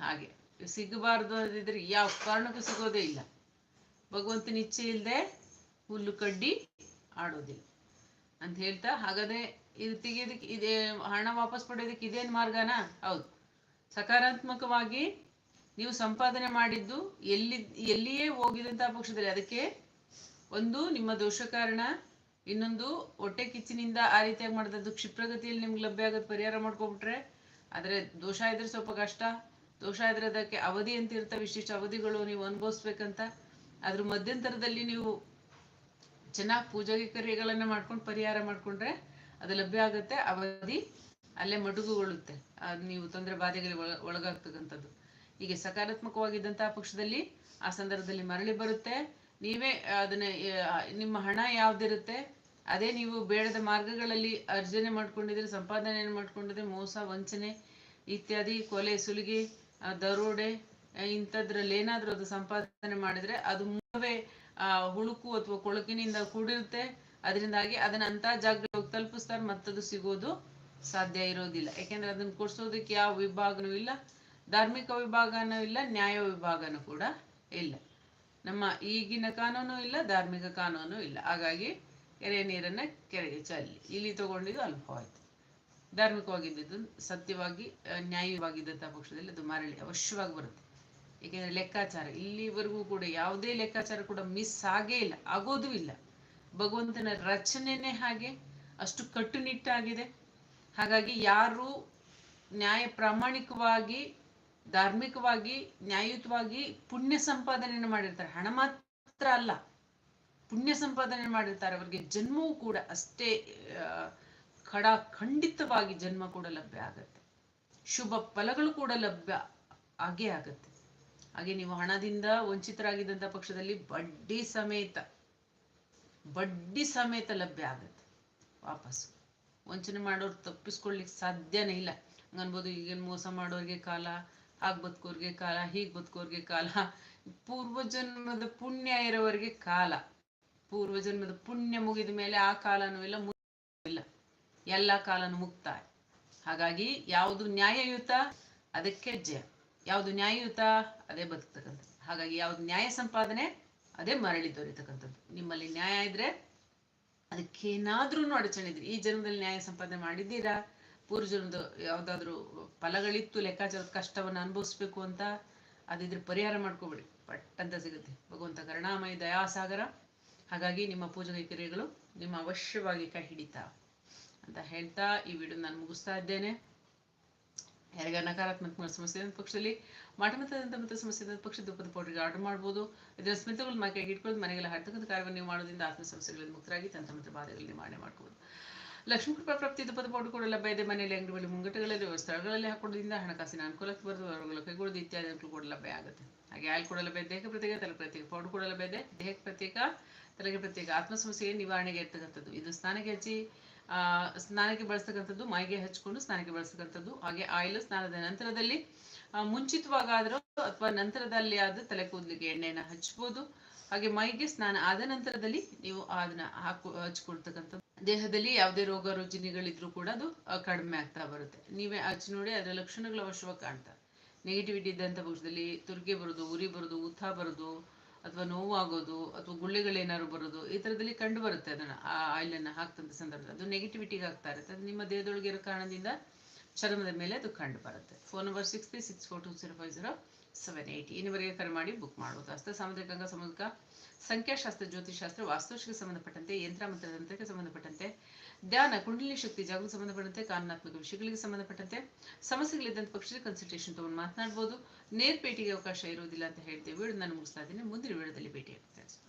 ಹಾಗೆ. ಸಿಗಬಾರ್ದು ಅಂದಿದ್ರೆ ಯಾವ ಕಾರಣಕ್ಕೂ ಸಿಗೋದೇ ಇಲ್ಲ. ಭಗವಂತನ ಇಚ್ಛೆ ಇಲ್ಲದೆ ಹುಲ್ಲು ಕಡ್ಡಿ ಆಡೋದಿಲ್ಲ. ಅಂತ ಹೇಳ್ತಾ, ಹಾಗಾದ್ರೆ ಇದು ತೆಗೆಯೋದಕ್ಕೆ ಇದೇ ಹಣ ವಾಪಸ್ ಪಡೆಯೋದಕ್ಕೆ ಇದೇನು ಮಾರ್ಗನ? ಹೌದು. ಸಕಾರಾತ್ಮಕವಾಗಿ ನೀವು ಸಂಪಾದನೆ ಮಾಡಿದ್ದು ಎಲ್ಲಿ, ಎಲ್ಲಿಯೇ ಹೋಗಿದಂತಹ ಪಕ್ಷದಲ್ಲಿ ಅದಕ್ಕೆ ಒಂದು ನಿಮ್ಮ ದೋಷ ಕಾರಣ, ಇನ್ನೊಂದು ಹೊಟ್ಟೆ ಕಿಚ್ಚಿನಿಂದ ಆ ರೀತಿಯಾಗಿ ಮಾಡಿದದ್ದು ಕ್ಷಿಪ್ರಗತಿಯಲ್ಲಿ ನಿಮ್ಗೆ ಲಭ್ಯ ಆಗೋದು ಪರಿಹಾರ ಮಾಡ್ಕೊಬಿಟ್ರೆ ಆದರೆ ದೋಷ ಇದ್ರೆ ಸ್ವಲ್ಪ ಕಷ್ಟ, ದೋಷ ಇದ್ರೆ ಅದಕ್ಕೆ ಅವಧಿ ಅಂತ ಇರ್ತವೆ ವಿಶಿಷ್ಟ ಅವಧಿಗಳು ನೀವು ಅನುಭವಿಸ್ಬೇಕಂತ. ಅದ್ರ ಮಧ್ಯಂತರದಲ್ಲಿ ನೀವು ಚೆನ್ನಾಗಿ ಪೂಜಾ ಕ್ರಿಯೆಗಳನ್ನ ಮಾಡ್ಕೊಂಡು ಪರಿಹಾರ ಮಾಡ್ಕೊಂಡ್ರೆ ಅದು ಲಭ್ಯ ಆಗುತ್ತೆ. ಅವಧಿ ಅಲ್ಲೇ ಮಡುಗುಗೊಳ್ಳುತ್ತೆ. ನೀವು ತೊಂದರೆ ಬಾಧೆಗಳಿಗೆ ಒಳ, ಒಳಗಾಗ್ತಕ್ಕಂಥದ್ದು. ಹೀಗೆ ಸಕಾರಾತ್ಮಕವಾಗಿದ್ದಂತಹ ಪಕ್ಷದಲ್ಲಿ ಆ ಸಂದರ್ಭದಲ್ಲಿ ಮರಳಿ ಬರುತ್ತೆ. ನೀವೇ ಅದನ್ನ ನಿಮ್ಮ ಹಣ ಯಾವ್ದಿರುತ್ತೆ, ಅದೇ ನೀವು ಬೇಡದ ಮಾರ್ಗಗಳಲ್ಲಿ ಅರ್ಜನೆ ಮಾಡ್ಕೊಂಡಿದ್ರೆ ಸಂಪಾದನೆ ಮಾಡ್ಕೊಂಡಿದ್ರೆ ಮೋಸ, ವಂಚನೆ ಇತ್ಯಾದಿ, ಕೊಲೆ, ಸುಲಿಗೆ ದರೋಡೆ ಇಂಥದ್ರಲ್ಲಿ ಏನಾದ್ರೂ ಅದು ಸಂಪಾದನೆ ಮಾಡಿದ್ರೆ ಅದು ಮೂಲವೇ ಆ ಹುಳುಕು ಅಥವಾ ಕೊಳಕಿನಿಂದ ಕೂಡಿರುತ್ತೆ. ಅದರಿಂದಾಗಿ ಅದನ್ನ ಅಂತ ಜಾಗ ತಲುಪಿಸ್ತಾರೆ, ಮತ್ತದು ಸಿಗೋದು ಸಾಧ್ಯ ಇರೋದಿಲ್ಲ. ಯಾಕೆಂದ್ರೆ ಅದನ್ನ ಕೊಡ್ಸೋದಕ್ಕೆ ಯಾವ ವಿಭಾಗನೂ ಇಲ್ಲ, ಧಾರ್ಮಿಕ ವಿಭಾಗನೂ ಇಲ್ಲ, ನ್ಯಾಯ ವಿಭಾಗನೂ ಕೂಡ ಇಲ್ಲ. ನಮ್ಮ ಈಗಿನ ಕಾನೂನು ಇಲ್ಲ, ಧಾರ್ಮಿಕ ಕಾನೂನು ಇಲ್ಲ. ಹಾಗಾಗಿ ಕೆರೆ ನೀರನ್ನ ಕೆರೆಗೆ ಚೆಲ್ಲಿ, ಇಲ್ಲಿ ತಗೊಂಡಿದ್ದು ಅಲ್ಪವಾಯ್ತು. ಧಾರ್ಮಿಕವಾಗಿದ್ದು ಸತ್ಯವಾಗಿ, ನ್ಯಾಯವಾಗಿದ್ದಂತಹ ಪಕ್ಷದಲ್ಲಿ ಅದು ಮರಳಿ ಅವಶ್ಯವಾಗಿ ಬರುತ್ತೆ. ಏಕೆಂದ್ರೆ ಲೆಕ್ಕಾಚಾರ, ಇಲ್ಲಿವರೆಗೂ ಕೂಡ ಯಾವುದೇ ಲೆಕ್ಕಾಚಾರ ಕೂಡ ಮಿಸ್ ಆಗೇ ಇಲ್ಲ, ಆಗೋದೂ ಇಲ್ಲ. ಭಗವಂತನ ರಚನೆನೇ ಹಾಗೆ, ಅಷ್ಟು ಕಟ್ಟುನಿಟ್ಟಾಗಿದೆ. ಹಾಗಾಗಿ ಯಾರು ನ್ಯಾಯ ಪ್ರಾಮಾಣಿಕವಾಗಿ, ಧಾರ್ಮಿಕವಾಗಿ, ನ್ಯಾಯಯುತವಾಗಿ ಪುಣ್ಯ ಸಂಪಾದನೆಯನ್ನು ಮಾಡಿರ್ತಾರೆ. ಹಣ ಮಾತ್ರ ಅಲ್ಲ, ಪುಣ್ಯ ಸಂಪಾದನೆ ಮಾಡಿರ್ತಾರೆ. ಅವರಿಗೆ ಜನ್ಮವೂ ಕೂಡ ಅಷ್ಟೇ ಕಡ ಖಡ ಖಂಡಿತವಾಗಿ ಜನ್ಮ ಕೂಡ ಲಭ್ಯ ಆಗತ್ತೆ. ಶುಭ ಫಲಗಳು ಕೂಡ ಲಭ್ಯ ಆಗೇ ಆಗತ್ತೆ. ಹಾಗೆ ನೀವು ಹಣದಿಂದ ವಂಚಿತರಾಗಿದ್ದಂಥ ಪಕ್ಷದಲ್ಲಿ ಬಡ್ಡಿ ಸಮೇತ ಬಡ್ಡಿ ಸಮೇತ ಲಭ್ಯ ಆಗತ್ತೆ ವಾಪಸ್ಸು. ವಂಚನೆ ಮಾಡೋರು ತಪ್ಪಿಸ್ಕೊಳ್ಲಿಕ್ಕೆ ಸಾಧ್ಯನೇ ಇಲ್ಲ. ಹಂಗನ್ಬೋದು ಈಗೇನು ಮೋಸ ಮಾಡೋರಿಗೆ ಕಾಲ, ಹಾಗೆ ಬದುಕೋರ್ಗೆ ಕಾಲ, ಹೀಗೆ ಬದುಕೋರ್ಗೆ ಕಾಲ, ಪೂರ್ವಜನ್ಮದ ಪುಣ್ಯ ಇರೋವರೆಗೆ ಕಾಲ. ಪೂರ್ವಜನ್ಮದ ಪುಣ್ಯ ಮುಗಿದ ಮೇಲೆ ಆ ಕಾಲನೂ ಎಲ್ಲ ಇಲ್ಲ. ಎಲ್ಲ ಕಾಲನು ಮುಕ್ತಾಯ. ಹಾಗಾಗಿ ಯಾವುದು ನ್ಯಾಯಯುತ, ಅದಕ್ಕೆ ಜಯ. ಯಾವುದು ನ್ಯಾಯಯುತ ಅದೇ ಬದುಕ್ತಕ್ಕಂಥದ್ದು. ಹಾಗಾಗಿ ಯಾವ್ದು ನ್ಯಾಯ ಸಂಪಾದನೆ, ಅದೇ ಮರಳಿ ದೊರೆಯತಕ್ಕಂಥದ್ದು ನಿಮ್ಮಲ್ಲಿ ನ್ಯಾಯ ಇದ್ರೆ ಅದಕ್ಕೇನಾದ್ರೂ ಅಡಚಣೆ ಇದ್ರಿ, ಈ ಜನ್ಮದಲ್ಲಿ ನ್ಯಾಯ ಸಂಪಾದನೆ ಮಾಡಿದ್ದೀರಾ? ಪೂರ್ವ ಜನ್ಮದ ಯಾವ್ದಾದ್ರು ಫಲಗಳಿತ್ತು, ಲೆಕ್ಕಾಚಾರದ ಕಷ್ಟವನ್ನು ಅನುಭವಿಸ್ಬೇಕು ಅಂತ ಅದಿದ್ರೆ ಪರಿಹಾರ ಮಾಡ್ಕೋಬೇಡಿ. ಪಟ್ ಅಂತ ಸಿಗುತ್ತೆ. ಭಗವಂತ ಕರುಣಾಮಯ, ದಯಾಸಾಗರ. ಹಾಗಾಗಿ ನಿಮ್ಮ ಪೂಜೆ ಕೈಕರ್ಯಗಳು ನಿಮ್ಮ ಅವಶ್ಯವಾಗಿ ಕೈ ಹಿಡಿತಾ ಅಂತ ಹೇಳ್ತಾ ಈ ವಿಡಿಯೋ ನಾನು ಮುಗಿಸ್ತಾ ಇದ್ದೇನೆ. ಯಾರಿಗ ನಕಾರಾತ್ಮಕ ಸಮಸ್ಯೆ ಪಕ್ಷದಲ್ಲಿ ಮಠಮತದಂತ ಮತ್ತು ಸಮಸ್ಯೆ ಪಕ್ಷ ದುಪ್ಪದ ಪೌಡ್ರಿಗೆ ಆರ್ಡರ್ ಮಾಡಬಹುದು ಇದರ ಸ್ಮಿತಗಳು ಮಾಕೆಗೆ ಕೈಗೆ ಇಟ್ಕೊಂಡು ಮನೆಗೆಲ್ಲ ಹಾಕ್ತಕ್ಕಂಥ ಕಾರ್ಯವನ್ನು ನೀವು ಮಾಡೋದ್ರಿಂದ ಆತ್ಮ ಸಮಸ್ಯೆಗಳಿಂದ ಮುಕ್ತರಾಗಿ ತಂತ್ರ ಮತ್ತು ಬಾಧೆಗಳಲ್ಲಿ ಮಾಡಬಹುದು ಮಾಡ್ಕೋಬೋದು ಲಕ್ಷ್ಮೀ ಕೃಪಾ ಪ್ರಾಪ್ತಿ ದುಪ್ಪದ ಪೌಡರ್ ಕೂಡ ಲಭ್ಯ ಇದೆ. ಮನೆಯಲ್ಲಿ ಅಂಗಡಿಗಳಲ್ಲಿ, ಮುಂಗಟ್ಟಗಳಲ್ಲಿ ಸ್ಥಳಗಳಲ್ಲಿ ಹಾಕೊಳ್ಳೋದ್ರಿಂದ ಹಣಕಾಸಿನ ಅನುಕೂಲಕ್ಕೆ ಬರೋದು ಅವರುಗಳ ಕೈಗೊಳ್ಳೋದು ಇತ್ಯಾದಿ ಅನುಕೂಲ ಕೂಡ ಲಭ್ಯ ಆಗುತ್ತೆ. ಹಾಗೆ ಆಯ್ಲ್ ಕೂಡ ಲಭ್ಯ ದೇಹ ಪ್ರತ್ಯೇಕ ತಲೆ ಪ್ರತ್ಯೇಕ ಪೌಡರ್ ಕೂಡ ಲಭ್ಯ ಇದೆ. ದೇಹಕ್ಕೆ ಪ್ರತ್ಯೇಕ, ತಲೆಗೆ ಪ್ರತ್ಯೇಕ ಆತ್ಮ ಸಮಸ್ಯೆಗೆ ನಿವಾರಣೆಗೆ ಇರ್ತಕ್ಕಂಥದ್ದು ಇದು ಸ್ನಾನಕ್ಕೆ ಹಚ್ಚಿ ಸ್ನಾನಕ್ಕೆ ಬಳಸ್ತಕ್ಕಂಥದ್ದು ಮೈಗೆ ಹಚ್ಕೊಂಡು ಸ್ನಾನಕ್ಕೆ ಬಳಸ್ತಕ್ಕಂಥದ್ದು. ಹಾಗೆ ಆಯಿಲ್ ಸ್ನಾನದ ನಂತರದಲ್ಲಿ ಮುಂಚಿತವಾಗಾದರೂ ಅಥವಾ ನಂತರದಲ್ಲಿ ಆದ್ರೂ ತಲೆ ಕೂದಲಿಗೆ ಎಣ್ಣೆನ ಹಚ್ಬೋದು. ಹಾಗೆ ಮೈಗೆ ಸ್ನಾನ ಆದ ನಂತರದಲ್ಲಿ ನೀವು ಅದನ್ನ ಹಾಕು, ಹಚ್ಕೊಳ್ತಕ್ಕಂಥದ್ದು. ದೇಹದಲ್ಲಿ ಯಾವುದೇ ರೋಗ ರುಜಿನಿಗಳಿದ್ರೂ ಕೂಡ ಅದು ಕಡಿಮೆ ಆಗ್ತಾ ಬರುತ್ತೆ. ನೀವೇ ಹಚ್ಚಿ ನೋಡಿ, ಅದರ ಲಕ್ಷಣಗಳು ಅವಶ್ಯವಾಗಿ ಕಾಣ್ತಾರೆ ನೆಗೆಟಿವಿಟಿ ಇದ್ದಂಥ ಪಕ್ಷದಲ್ಲಿ ತುರ್ಗೆ ಬರೋದು, ಉರಿ ಬರೋದು ಊತ ಬರೋದು ಅಥವಾ ನೋವಾಗೋದು ಅಥವಾ ಗುಳ್ಳೆಗಳೇನಾದ್ರು ಬರೋದು, ಈ ಥರದಲ್ಲಿ ಕಂಡು ಬರುತ್ತೆ ಅದನ್ನ, ಆ ಆಯಿಲನ್ನು ಹಾಕ್ತಂಥ ಸಂದರ್ಭದಲ್ಲಿ. ಅದು ನೆಗೆಟಿವಿಟಿಗೆ ಆಗ್ತಾ ಇರುತ್ತೆ. ಅದು ನಿಮ್ಮ ದೇಹದೊಳಗೆ ಇರೋ ಕಾರಣದಿಂದ ಚರ್ಮದ ಮೇಲೆ ಅದು ಕಂಡು ಬರುತ್ತೆ. Phone number six three six four two zero five zero seven eight ಇನ್ನುವರೆಗೆ ಕರೆ ಮಾಡಿ ಬುಕ್ ಮಾಡುವುದು. ಹಸ್ತ ಸಾಮುದ್ರಿಕ ಅಂಗ ಸಮುದ್ರಿಕ ಸಂಖ್ಯಾಶಾಸ್ತ್ರ ಜ್ಯೋತಿಷಾಸ್ತ್ರ ವಾಸ್ತುಶಿಗೆ ಸಂಬಂಧಪಟ್ಟಂತೆ, ಯಂತ್ರ ಮಂತ್ರ ತಂತ್ರಕ್ಕೆ ಸಂಬಂಧಪಟ್ಟಂತೆ ಧ್ಯಾನ, ಕುಂಡಲಿ ಶಕ್ತಿ, ಜಾಗೃತಿ ಸಂಬಂಧಪಟ್ಟಂತೆ ಕಾನೂನಾತ್ಮಕ ವಿಷಯಗಳಿಗೆ ಸಂಬಂಧಪಟ್ಟಂತೆ. ಸಮಸ್ಯೆಗಳಿದ್ದಂಥ ಪಕ್ಷದ ಕನ್ಸಲ್ಟೇಷನ್ ತಗೊಂಡು ಮಾತನಾಡ್ಬೋದು. ನೇರ್ ಭೇಟಿಗೆ ಅವಕಾಶ ಇರೋದಿಲ್ಲ ಅಂತ ಹೇಳ್ತೇವೆ. ನಾನು ಮುಗಿಸ್ತಾ ಇದ್ದೀನಿ. ಮುಂದಿನ ವಿಡಿಯೋದಲ್ಲಿ ಭೇಟಿ ಆಗ್ತೇನೆ